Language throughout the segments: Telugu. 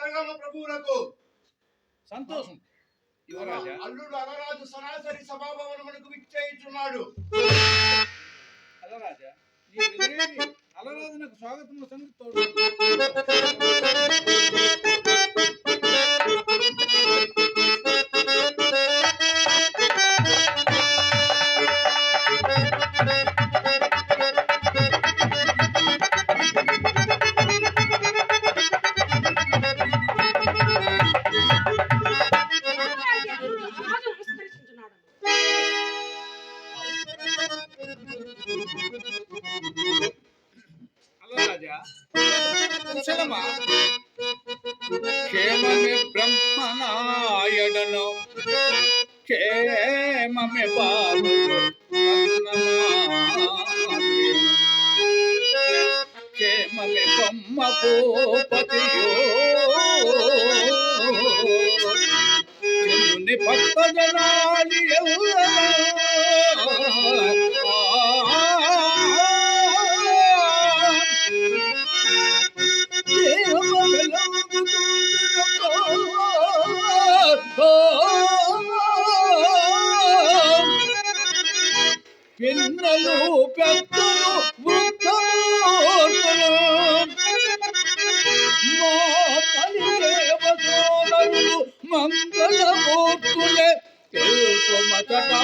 నరగమ ప్రభువులకు సంతోషం. యువరాజా అల్లుడు అలరాజు సరాసరి సభాభవనమునకు విచ్చేయించున్నాడు. అలరాజా నీ ఎదురేగి అలరాజునకు స్వాగతము సంగతి క్షేమమే బ్రహ్మనాయడను క్షేమమే బాలు క్షేమమే బొమ్మ భూపతియో భక్త జనాలి টাটা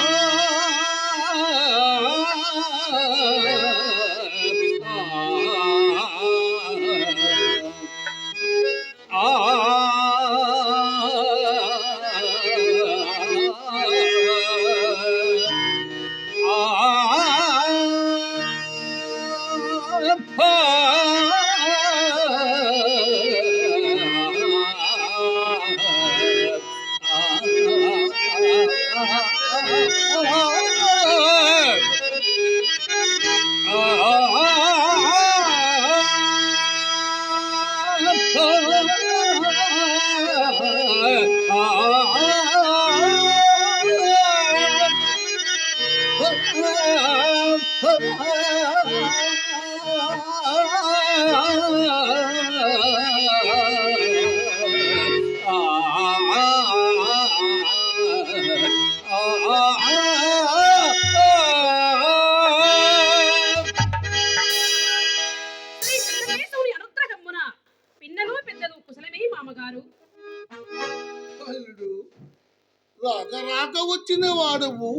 వాడవు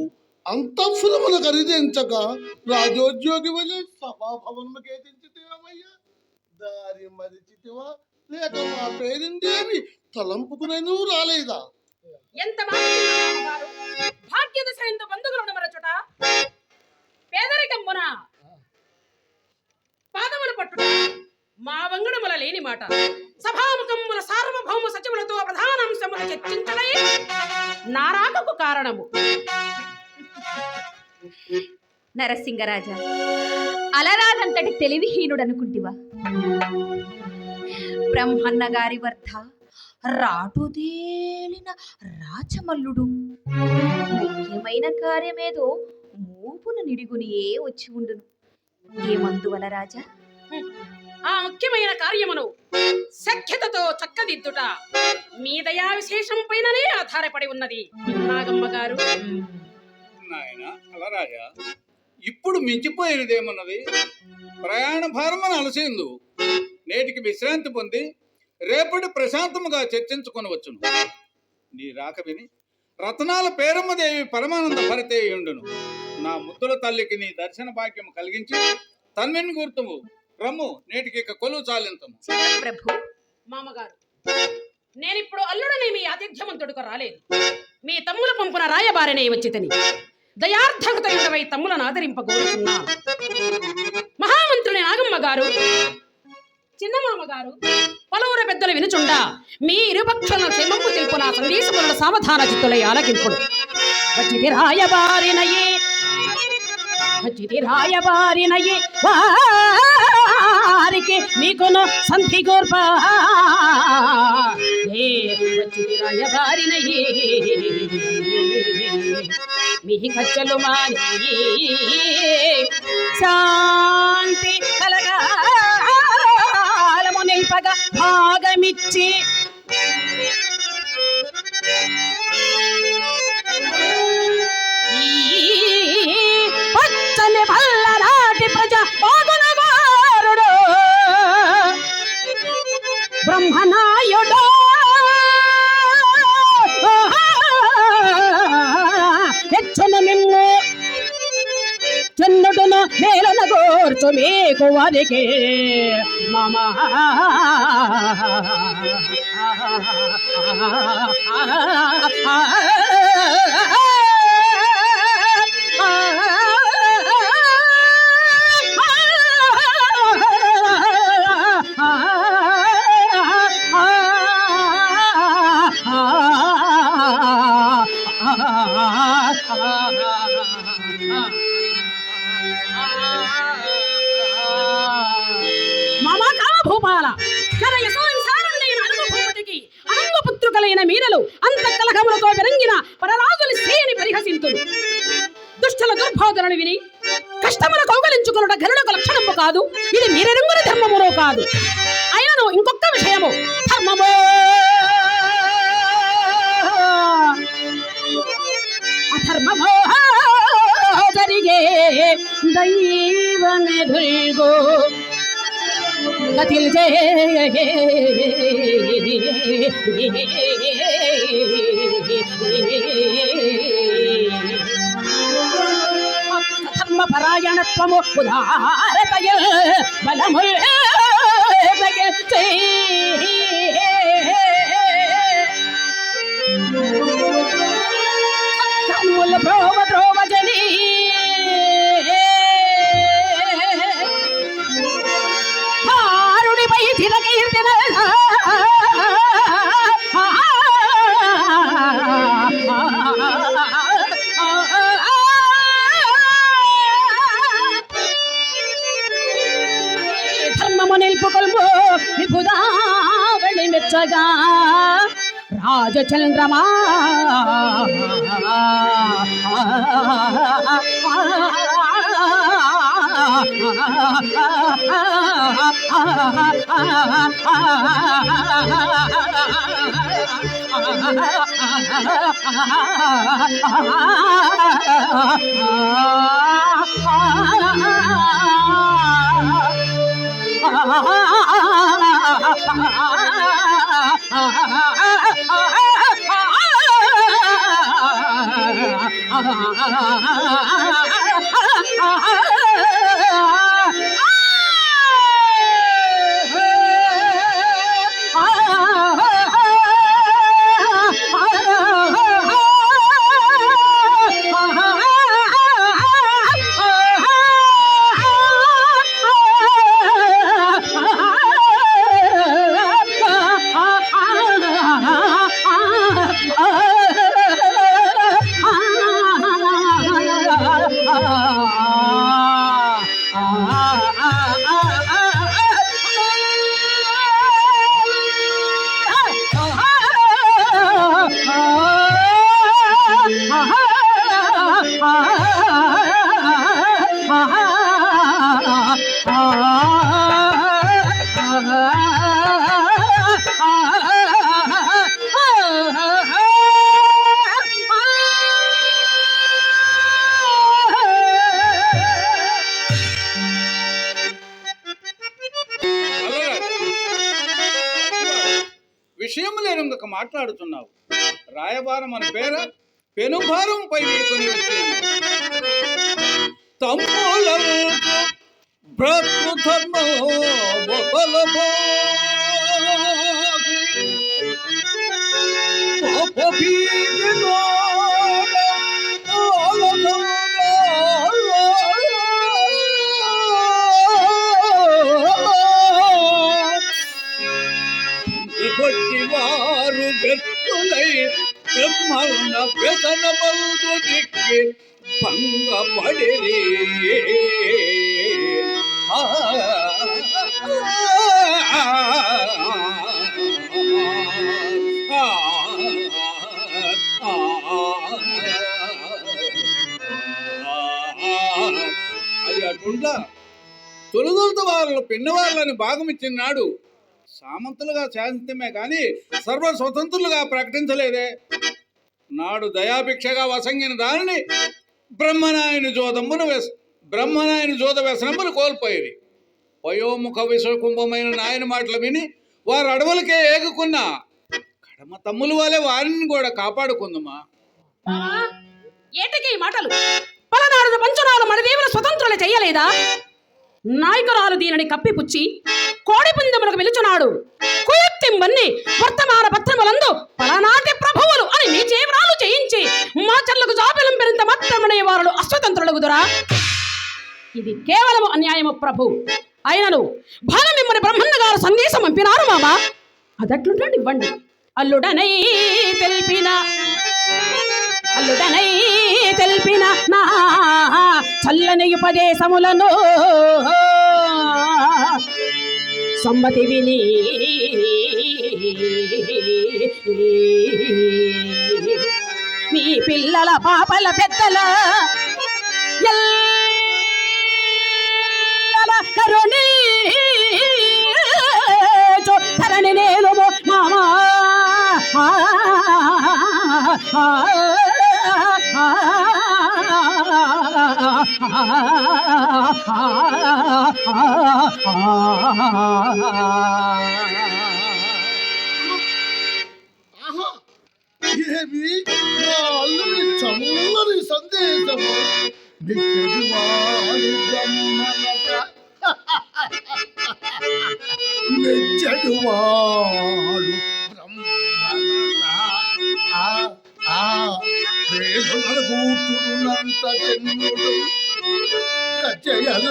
అంత ఖరీదించక రాజోద్యోగి వలె సభాభవనము కేతించితివయ్యా దారి మరిచితివా? లేక మా పేరిందేమి తలంపుకునేను రాలేదా? ఎంత మాట చెప్పారు మామగారు భాగ్యదశ ఎందు బంధువులు మరచుట పేదరికమ్మున పాదములు పట్టుట మా వంగడముల లేని మాట. సభాముఖముల సార్వభౌమ సచివులతో ప్రధాన అంశములు నా రాకకు కారణము. నరసింగరాజా అలరాజంతటి తెలివిహీనుడనుకుంటివా? బ్రహ్మన్న గారి వర్ధ రాటుదేలిన రాచమల్లుడు ముఖ్యమైన కార్యమేదో మూపున నిడిగునియే వచ్చి ఉండును. ఏమందువల రాజా? ఆ ముఖ్యమైన కార్యమును సఖ్యతతో చక్కదిద్దుట మీ దయా విశేషం పైననే ఆధారపడి ఉన్నది. నాగమ్మ గారు నాయన అలరాజా ఇప్పుడు మించిపోయినదేమున్నది? ప్రయాణ భారమని అలసేందు నేటికి విశ్రాంతి పొంది రేపటి ప్రశాంతముగా చర్చించుకొనవచ్చును నీ రాక విని రత్నాల పేరమ్మదేవి పరమానంద భరితే ఉండును. నా ముద్దుల తల్లికి నీ దర్శన భాగ్యము కలిగించి తన్విని గుర్తుము. రమ్ము నేటికి ఇక కొలువు చాలింతము. ప్రభు మామగారు. నేనిప్పుడు అల్లుడనే మీ ఆతిథ్యవంతుడుకు రాలేదు మీ తమ్ముల పంపున రాయబారనే వచ్చి తని దయార్థకతయుడవై తమ్ములను ఆదరింపగోరుతున్నా. మహామంత్రుని నాగమ్మ గారు చిన్నమామ గారు పలువురు పెద్దలు వినుచుండా మీ ఇరుపక్షుల క్షేమంపు తెలుపు నా సందేశములను సావధాన చిత్తులై ఆలకింపుడు. వచ్చిది రాయబారినయే వచ్చిది రాయబారినయే వారికి మీకును సంతి కోర్ప మీ కచ్చలు మాని. శాంతి కలగాలము నిల్పగా భాగమిచ్చి గోర్చు మీకు వారికి మమ మమ. కామభూపాల జన అనంగపుత్రుకలైన మీరలు అంత కలహములతో విరంగిన పరరాజులు శ్రేణి పరిహసింతులు. దుష్టల దుర్భోధనను విని కష్టముల కౌగలించుకునుట గరుడకు లక్షణము కాదు ఇది మీరెరుగుని ధర్మమునో కాదు. అయినను ఇంకొక విషయము ధర్మము. అధర్మమో జరిగే దైవమే దుర్గో दिल दे ധർമ്മ പരായണത്വമോ ഉദാരതയിൽ ബലമുള്ള പ്രോ విభుదావళి మెచ్చగా రాజచంద్రమా. ఆ మాట్లాడుతున్నావు? రాయబారం అని పేర పెనుభారం పై వీడుకొని వచ్చింది. తమ్ములను చెట్టులై బ్రహ్మరుణ బ్రహ్మణ వ్యసన బంధు దిక్కి భంగపడి అది అటుండా. తొలుదొలత వాళ్ళ పిన్నవాళ్ళని భాగం నాడు సామంతులుగా శాంతమే కానీ సర్వ స్వతంత్రులుగా ప్రకటించలేదే. నాడు దయాభిక్షగా వసంగిన దానిని బ్రహ్మనాయని జోదమ్మును వెస్ బ్రహ్మనాయని జోద వ్యసనమును కోల్పోయేది. వయోముఖ విశ్వకుంభమైన నాయన మాటలు విని వారు అడవులకే ఏగుకున్నా కడమ తమ్ముల వాళ్ళే వారిని కూడా కాపాడుకుందమ్మా ఏటకి మాటలు? పలనాడు పంచనాలు మన దేవుల స్వతంత్రులు చేయలేదా? నాయకురాలు దీనిని కప్పిపుచ్చి కోడి పుంజములకు పిలుచున్నాడు కుయుక్తింబన్ని వర్తమాన పత్రములందు పలనాటి ప్రభువులు అని మీ చేవరాలు చేయించి మా చెల్లకు జాబిలం పెరింత మాత్రమనే వారు అస్వతంత్రులగుదురా ఇది కేవలం అన్యాయము ప్రభు. అయినను భాగం మిమ్మల్ని బ్రహ్మన్న గారు సందేశం పంపినారు మామా. అదట్లుంటాడు ఇవ్వండి. అల్లుడనై తెలిపిన అల్లుడనై తెలిపిన నా చల్లని ఉపదేశములను సమ్మతి విని. మీ పిల్లల పాపల పెద్దల ఎల్లల కరుణి ధరణి నేను మామా. ఏమి? నా అల్లుని చల్లని సందేశము మిక్కడి వాడి బ్రహ్మనట వాడు బ్రహ్మనట ఆ ఆ వేలుగల జన్ముడు కచ్చయలల్ల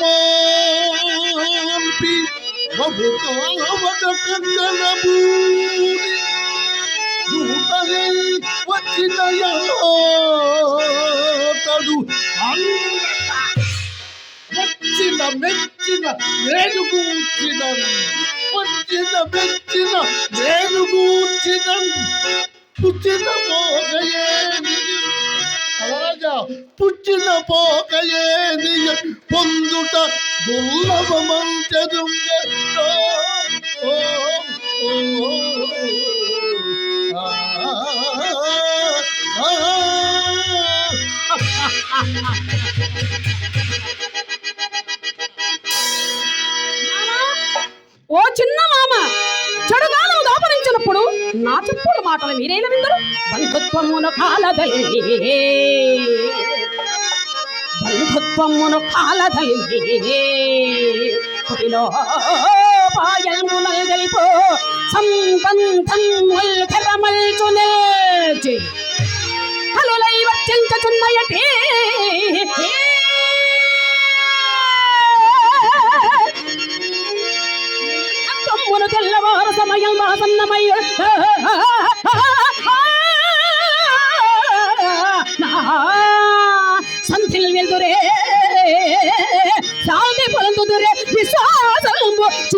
మాంపి బబు కావడ కంగనబూరి వచ్చిన వచ్చిన మెచ్చిన వేణుగూర్చిన. వచ్చిన మెచ్చిన వేణుగూర్చిన. పుచ్చిన పోగయేని రాజా పుచ్చిన పోగయేని పొందుట దుర్లభమంచదుంగ. మాటలు మీరేల విందరు? బంధుత్వమును కాలదల్లి బంధుత్వమును కాలదల్లి కుటిలో పాయమునల్ గలిపో సంబంధముల్ తెరమల్చు నిల్చి కలులై వర్తించుచున్నయటే. తెల్లవారు సమయం వాసన్నమయ్య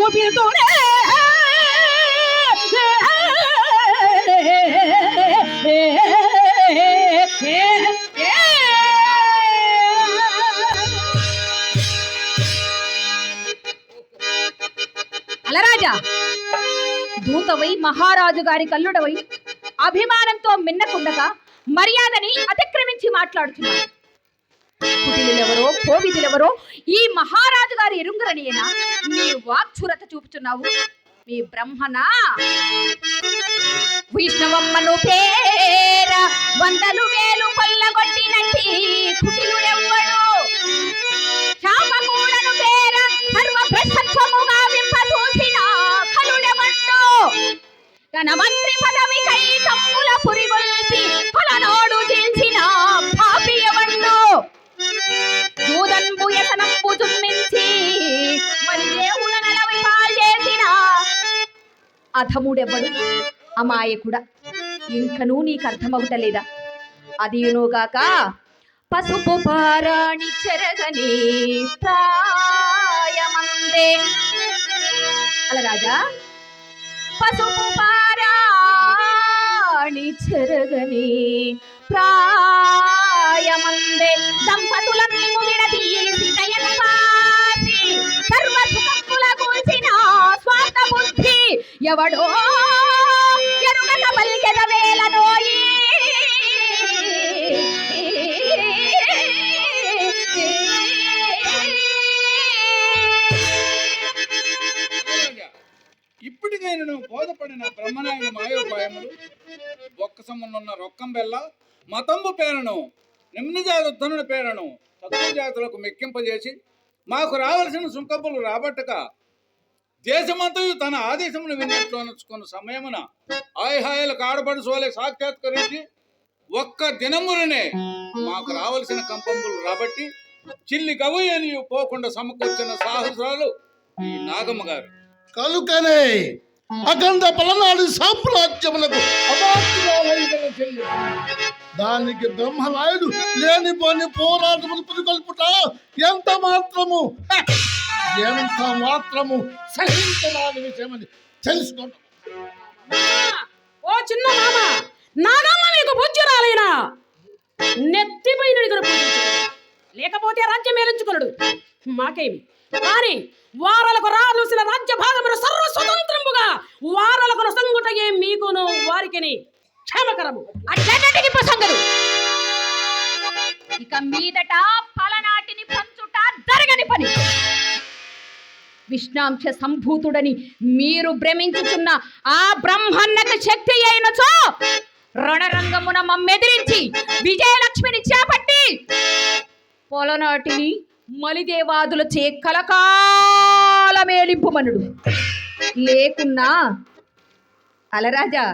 చూపిదురే అలరాజా దూతవై మహారాజు గారి కల్లుడవై అభిమానంతో మిన్నకుండగా మర్యాదని అతిక్రమించి మాట్లాడుతున్నాడు. కుటిలులెవరో కోవిదులెవరో ఈ మహారాజు గారి ఎరుంగరనియేనా? నీ వాక్చురత చూపుతున్నావు మీ బ్రహ్మనా? విష్ణవమ్మను పేర వందలు వేలు కొల్లగొట్టినట్టి కుటిలుడెవ్వడు? శాపకూడను పేర సర్వ భ్రష్టత్వముగా వింపదూసిన కలుడెవడు తన మంత్రి పదవికై తమ్ముల పురిగొల్పి కొలనోడు చేసిన పాపి ఎవడు? జూదన్బు యతనంబు అధముడెవ్వడు? అమాయకుడా. ఇంకనూ నీకు అర్థమవుటలేదా అదియునుగాక పసుపు పారాణి చెరగని ప్రాయమందే. అలా రాజా పసుపు పారాణి చెరగని ప్రాయమందే. దంపతులన్నీ విడదీసి దయను పాసి సర్వ కూల్చిన స్వార్థ బుద్ధి ఎవడో ఎరుగక పలికెద వేలనోయి ఇప్పటికైనా నువ్వు బోధపడిన బ్రహ్మనాయుడు మాయోపాయములు ఒక్కసమునున్న రొక్కం బెల్ల మతంబు పేరును నిమ్న జాతుధనుడి పేరును తక్కువ జాతులకు మెక్కింపజేసి మాకు రావలసిన సుంకపులు రాబట్టక దేశమంతయు తన ఆదేశమును విన్నట్లునచుకున్న సమయమున ఆయహాయలకు ఆడపడి సాక్షాత్కరించి ఒక్క దినములనే మాకు రావలసిన కంపంబులు రాబట్టి చిల్లి గవయని పోకుండా సమకూర్చిన సాహసాలు ఈ నాగమ్మ గారు. కలుకనే అఖండ పలనాడు సామ్రాజ్యములకు చెల్లి. దానికి బ్రహ్మనాయుడు లేనిపోని పోరాటములు పురికొల్పుట ఎంత మాత్రము? ఎంత మాత్రము సహించడానికి విషయమని తెలుసుకోండి. ఓ చిన్న మామ నాగమ్మ మీకు పూజ్యురాలైనా నెత్తిపై లేకపోతే రాజ్యం మేలించుకున్నాడు మాకేమి? కానీ వారలకు రావలసిన రాజ్య భాగమును సర్వ స్వతంత్రముగా వారలకు సంగుటయే మీకును వారికిని క్షేమకరము. అట్లాంటి ప్రసంగలు ఇక మీదట పలనాటిని పంచుట జరగని పని. విష్ణాంశ సంభూతుడని మీరు భ్రమించుచున్న ఆ బ్రహ్మన్నక శక్తి అయినచో రణరంగమున మమ్మెదిరించి విజయలక్ష్మిని చేపట్టి పొలనాటిని మలిదేవాదులచే కలకాలమేలింపుమనుడు. లేకున్నా అలరాజా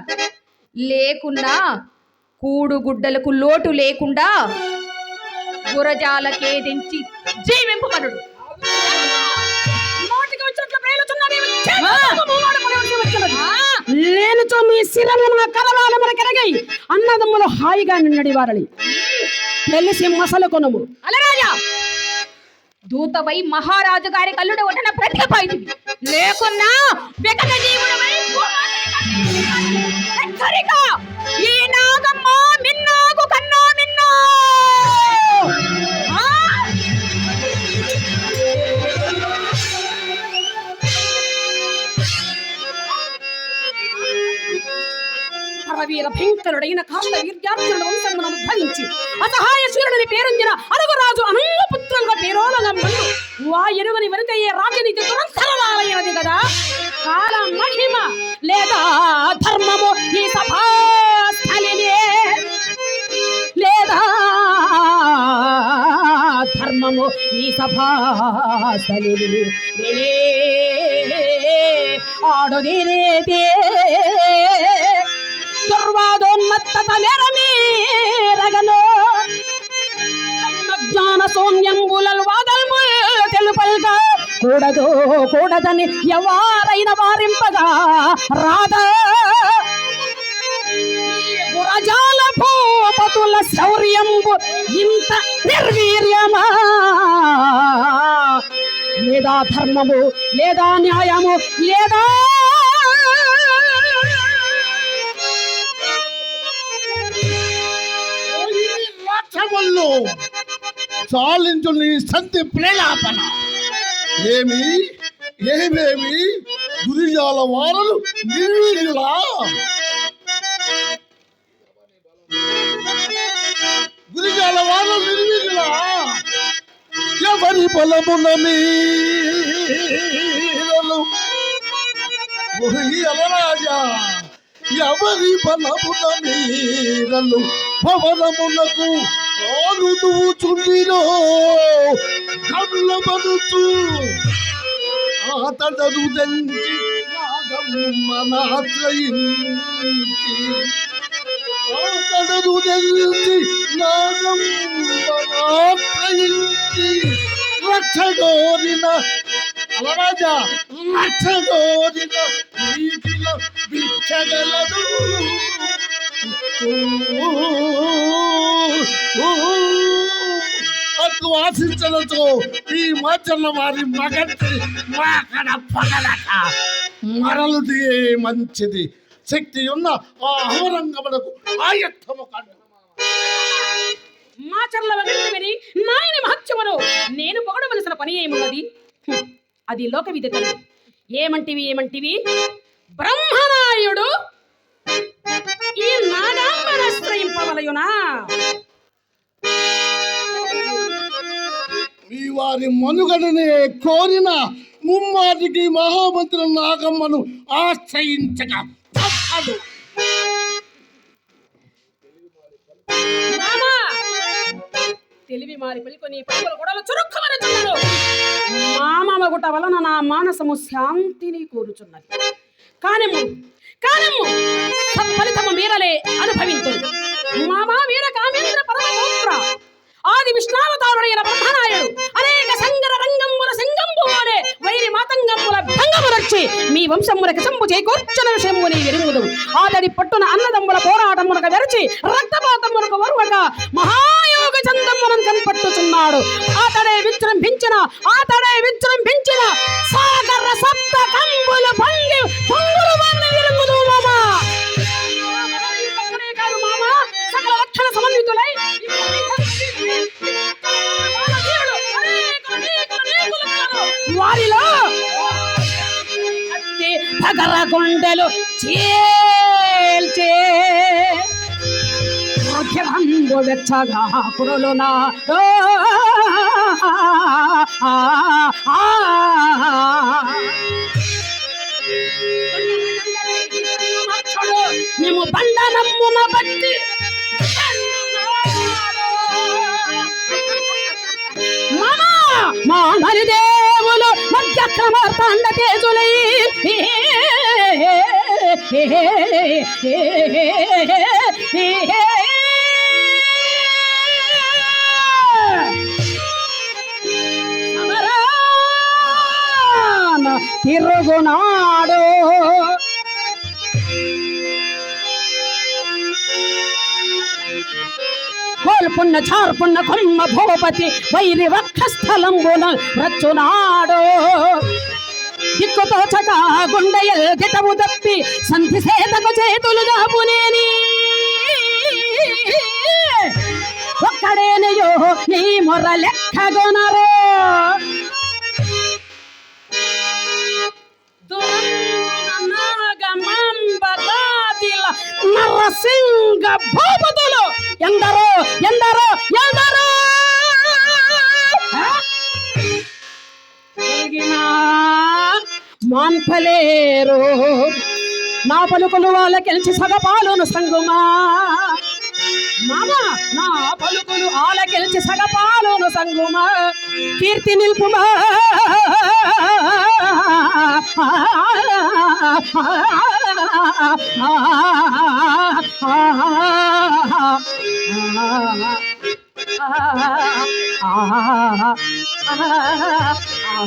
లేకున్నా కూడుగుడ్డలకు లోటు లేకుండా గురజాలకేదించి జీవింపమనుడు. లేనిచో మీ శిరమున కరవాల మనకెరగై అన్నదమ్ములు హాయిగా నిన్నడి వారని తెలిసి మసలు కొనుము అలరాజా దూతవై మహారాజు గారి కల్లుడు ఒటన బ్రతికపోయింది లేకున్నా వికట జీవుడవై! ఈ నాగమ్మ మిన్నాగు కన్నా మిన్నా మహావీర భయంకరుడైన కాంత వీర్యార్జునుడు వంశమును ఉద్భవించి అసహాయ శూరుడిని పేరొందిన అలుగురాజు అనంగపుత్రులుగా పేరోలగా ముందు వా ఎరువని వెనుకయ్యే రాజనీతి దురంతరమాలైనది కదా? కాల మహిమ లేదా ధర్మము ఈ సభాస్థలినే లేదా ధర్మము ఈ సభాస్థలిని ఆడుదిరేదే దుర్వాదోన్మత్తత నెరమీరగలో జ్ఞాన శూన్యంబులల్ వాదల్ము తెలుపల్గా కూడదు కూడదని ఎవరైన వారింపగా రాదా? గురజాల భూపతుల శౌర్యంబు ఇంత నిర్వీర్యమా? లేదా ధర్మము లేదా న్యాయము లేదా రాక్షములు చాలించు నీ సంతి ప్రేలాపన. ఏమి? ఏమేమి? గురిజాల వారలు నిర్వీర్యులా గురిజాల వారలు నిర్వీర్యులా ఎవరి బలమున మీరలు రాజా ఎవరి బలమున మీరలు 어느도 졸리러 갈라봐도 아따다도 된지 나가만 하자인지 아따다도 된지 나가만 하자인지 라차거리나 알아봐자 라차거리나 이 길로 미쳐갈라도 అట్లు ఆశించలతో ఈ మధ్యన వారి మగంటి మాకడ పగలక మరలుది మంచిది. శక్తి ఉన్న ఆ అహరంగములకు ఆయత్తము కండు మా చర్ల విని నాయని మహత్యమును నేను పొగడవలసిన పని ఏమున్నది? అది లోక విధి ఏమంటివి ఏమంటివి? బ్రహ్మనాయుడు ఈ నాగాంబరాశ్రయింపవలయునా మీ వారి మనుగడనే కోరిన ముమ్మాటికి మహామంత్రి నాగమ్మను ఆశ్రయించక తప్పదు తెలివి మారి పలుకొని పలుకులు గొడవలు చురుక్కమనుచున్నారు మామమ గుట వలన నా మానసము శాంతిని కోరుచున్నది. కానము కానము ఆది విష్ణావతారుడైన బ్రహ్మనాయుడు అనేక సంగర రంగముల సంగంబు అనే వైరి మాతంగముల భంగమురచ్చి మీ వంశమునకి సంబు చేకూర్చిన విషయముని ఎరుగుదు ఆదడి పట్టున అన్నదమ్ముల పోరాటమునకు వెరచి రక్తపాతమునకు వరువగా మహాయోగ చందములను కనిపట్టుచున్నాడు. ఆతడే విజృంభించిన ఆతడే విజృంభించిన సాగర సప్త కంబులు భంగి పొంగులు వారిని విరుగుదు మామా. మామా. సకల లక్షణ సమన్వితులై వారిలో అట్టి పగర గుండెలు చేల్చే మధ్యమందు వెచ్చగా కురులునా మేము బండనమ్మున బట్టి మా హరిదేవులు మధ్య క్రమార్థాండ తేజులై. తిరుగునాడు. కోల్పున్న చార్పున్న కొమ్మ భూపతి వైరి వక్షస్థలంబున రచ్చునాడో దిక్కుతోచక గుండెయల్ గిటవు తప్పి సంధి సేతకు చేతులు దాపునేని ఒక్కడేనయో నీ మొర లెక్కగొనరు నరసింగ భూపతులు ఎందరో ఎందరో ఎందరో. ఎరిగినా మాన్పలేరు. నా పలుకులు వాళ్ళకెంచి సగపాలును సంగుమా? మామ నా పలుకులు ఆలకెల్చి సగపాలును సంగుమా? కీర్తి నిల్పుమా? ఆ ஆ